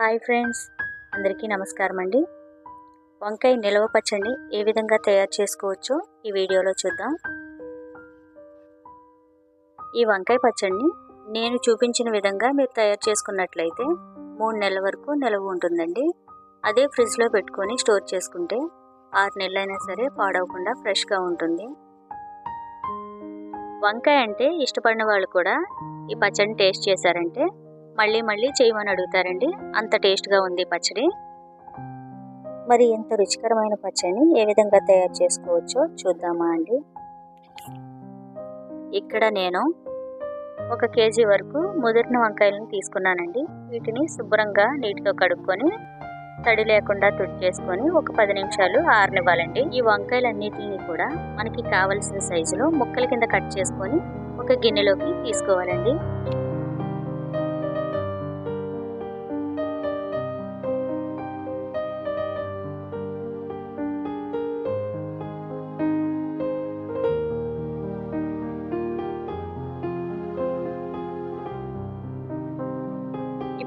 Hi friends అందరికీ నమస్కారం అండి. వంకాయ నిల్వ పచ్చడి ఏ విధంగా తయారు చేసుకోవచ్చో ఈ వీడియోలో చూద్దాం. ఈ వంకాయ పచ్చడిని నేను చూపించిన విధంగా మీరు తయారు చేసుకున్నట్లయితే మూడు నెలల వరకు నిల్వ ఉంటుందండి. అదే ఫ్రిడ్జ్లో పెట్టుకొని స్టోర్ చేసుకుంటే ఆరు నెలలైనా సరే పాడవకుండా ఫ్రెష్గా ఉంటుంది. వంకాయ అంటే ఇష్టపడిన వాళ్ళు కూడా ఈ పచ్చడిని టేస్ట్ చేశారంటే మళ్ళీ మళ్ళీ చేయమని అడుగుతారండి. అంత టేస్ట్గా ఉంది పచ్చడి. మరి ఎంత రుచికరమైన పచ్చడిని ఏ విధంగా తయారు చేసుకోవచ్చో చూద్దామా అండి. ఇక్కడ నేను ఒక కేజీ వరకు ముదిరిన వంకాయలను తీసుకున్నానండి. వీటిని శుభ్రంగా నీటితో కడుక్కొని తడి లేకుండా తుడిచేసుకొని ఒక పది నిమిషాలు ఆరనివ్వాలండి. ఈ వంకాయలన్నిటిని కూడా మనకి కావలసిన సైజులో ముక్కల కింద కట్ చేసుకొని ఒక గిన్నెలోకి తీసుకోవాలండి.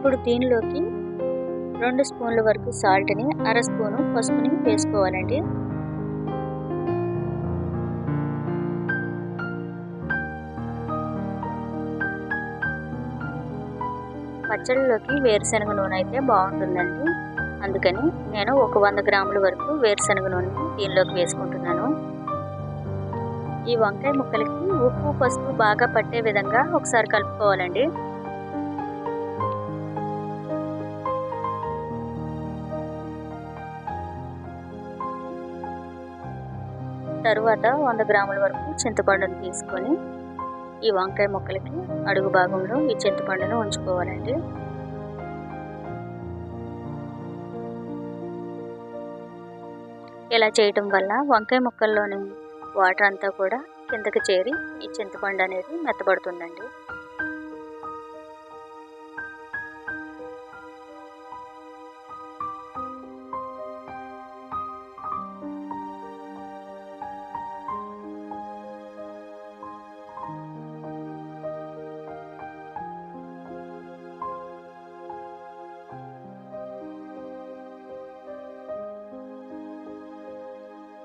ఇప్పుడు దీనిలోకి రెండు స్పూన్ల వరకు సాల్ట్ని అర స్పూను పసుపుని వేసుకోవాలండి. పచ్చడిలోకి వేరుశనగ నూనె అయితే బాగుంటుందండి. అందుకని నేను ఒక వంద గ్రాముల వరకు వేరుశనగ నూనె దీనిలోకి వేసుకుంటున్నాను. ఈ వంకాయ ముక్కలకి ఉప్పు పసుపు బాగా పట్టే విధంగా ఒకసారి కలుపుకోవాలండి. తర్వాత వంద గ్రాముల వరకు చింతపండును తీసుకొని ఈ వంకాయ ముక్కలకి అడుగు భాగంలో ఈ చింతపండును ఉంచుకోవాలండి. ఇలా చేయటం వల్ల వంకాయ ముక్కల్లోని వాటర్ అంతా కూడా కిందకి చేరి ఈ చింతపండు అనేది మెత్తబడుతుందండి.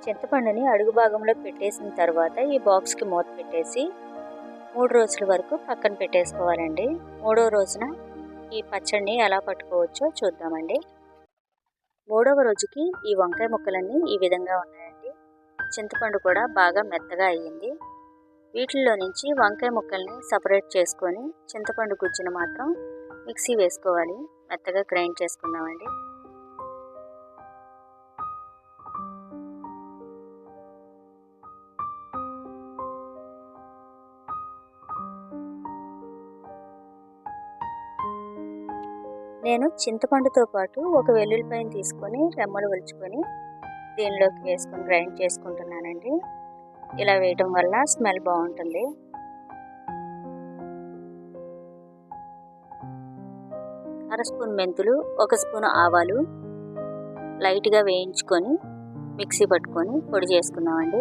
చింతపండుని అడుగు భాగంలో పెట్టేసిన తర్వాత ఈ బాక్స్కి మూత పెట్టేసి మూడు రోజుల వరకు పక్కన పెట్టేసుకోవాలండి. మూడో రోజున ఈ పచ్చడిని ఎలా పట్టుకోవచ్చో చూద్దామండి. మూడవ రోజుకి ఈ వంకాయ ముక్కలన్నీ ఈ విధంగా ఉన్నాయండి. చింతపండు కూడా బాగా మెత్తగా అయ్యింది. వీటిల్లో నుంచి వంకాయ ముక్కల్ని సపరేట్ చేసుకొని చింతపండు గుజ్జును మాత్రం మిక్సీ వేసుకోవాలి. మెత్తగా గ్రైండ్ చేసుకుందామండి. నేను చింతపండుతో పాటు ఒక వెల్లుల్లిపాయను తీసుకొని రెమ్మలు ఒలుచుకొని దీనిలోకి వేసుకొని గ్రైండ్ చేసుకుంటున్నానండి. ఇలా వేయటం వల్ల స్మెల్ బాగుంటుంది. అర స్పూన్ మెంతులు ఒక స్పూన్ ఆవాలు లైట్గా వేయించుకొని మిక్సీ పట్టుకొని పొడి చేసుకుందామండి.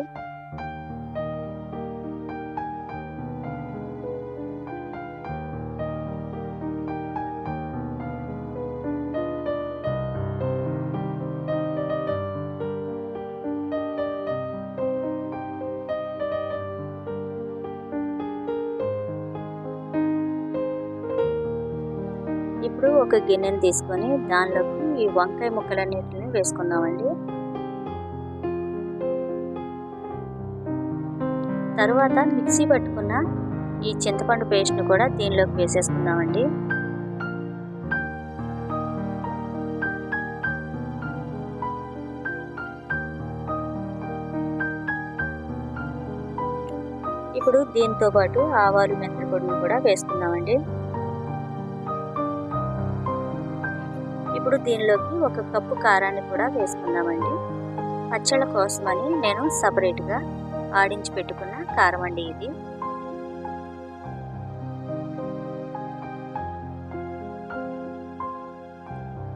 ఒక గిన్నెని తీసుకొని దానిలోకి ఈ వంకాయ ముక్కలన్నిటిని వేసుకుందామండి. తరువాత మిక్సీ పట్టుకున్న ఈ చింతపండు పేస్ట్ను కూడా దీనిలోకి వేసేసుకుందామండి. ఇప్పుడు దీంతో పాటు ఆవాలు మెంతుల పొడిని కూడా వేసుకుందామండి. ఇప్పుడు దీనిలోకి ఒక కప్పు కారాన్ని కూడా వేసుకుందామండి. పచ్చళ్ళ కోసమని నేను సపరేట్గా ఆడించి పెట్టుకున్న కారం అండి ఇది.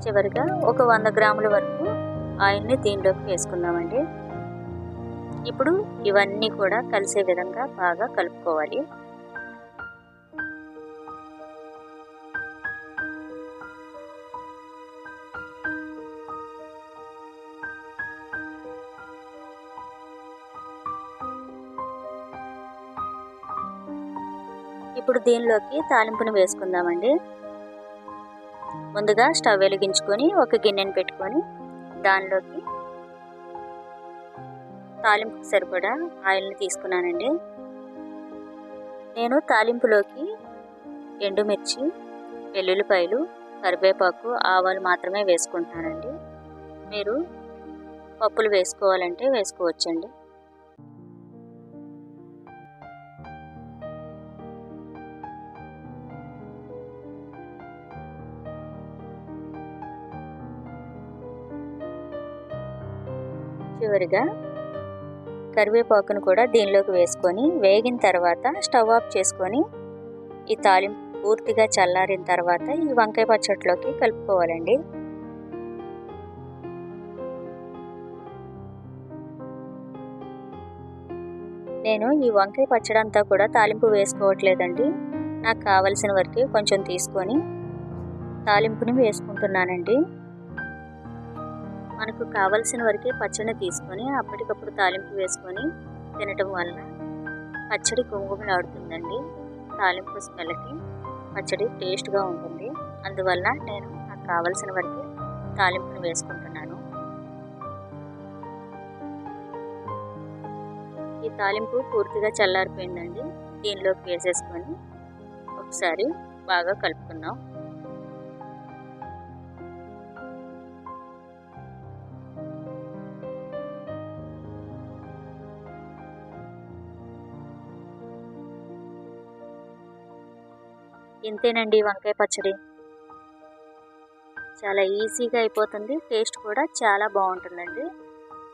చివరిగా ఒక వంద గ్రాముల వరకు ఆయిల్ని దీనిలోకి వేసుకుందామండి. ఇప్పుడు ఇవన్నీ కూడా కలిసే విధంగా బాగా కలుపుకోవాలి. ఇప్పుడు దీనిలోకి తాలింపుని వేసుకుందామండి. ముందుగా స్టవ్ వెలిగించుకొని ఒక గిన్నెను పెట్టుకొని దానిలోకి తాలింపుకి సరిపడా ఆయిల్ని తీసుకున్నానండి. నేను తాలింపులోకి ఎండుమిర్చి వెల్లుల్లిపాయలు కరివేపాకు ఆవాలు మాత్రమే వేసుకుంటున్నానండి మీరు పప్పులు వేసుకోవాలంటే వేసుకోవచ్చండి. చివరిగా కరివేపాకును కూడా దీనిలోకి వేసుకొని వేగిన తర్వాత స్టవ్ ఆఫ్ చేసుకొని ఈ తాలింపు పూర్తిగా చల్లారిన తర్వాత ఈ వంకాయ పచ్చడిలోకి కలుపుకోవాలండి. నేను ఈ వంకాయ పచ్చడి అంతా కూడా తాలింపు వేసుకోవట్లేదండి. నాకు కావలసిన వరకు కొంచెం తీసుకొని తాలింపుని వేసుకుంటున్నానండి. మనకు కావలసిన వరకే పచ్చడిని తీసుకొని అప్పటికప్పుడు తాలింపు వేసుకొని తినటం వల్ల పచ్చడి కుంగుమలాడుతుందండి తాలింపు స్మెల్కి పచ్చడి టేస్ట్గా ఉంటుంది. అందువల్ల నేను నాకు కావలసిన వరకు తాలింపుని వేసుకుంటున్నాను. ఈ తాలింపు పూర్తిగా చల్లారిపోయిందండి. దీనిలోకి వేసేసుకొని ఒకసారి బాగా కలుపుకున్నాం ఇంతేనండి వంకాయ పచ్చడి. చాలా ఈజీగా అయిపోతుంది. టేస్ట్ కూడా చాలా బాగుంటుందండి.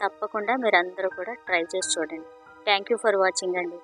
తప్పకుండా మీరు అందరూ కూడా ట్రై చేసి చూడండి. థ్యాంక్ యూ ఫర్ వాచింగ్ అండి.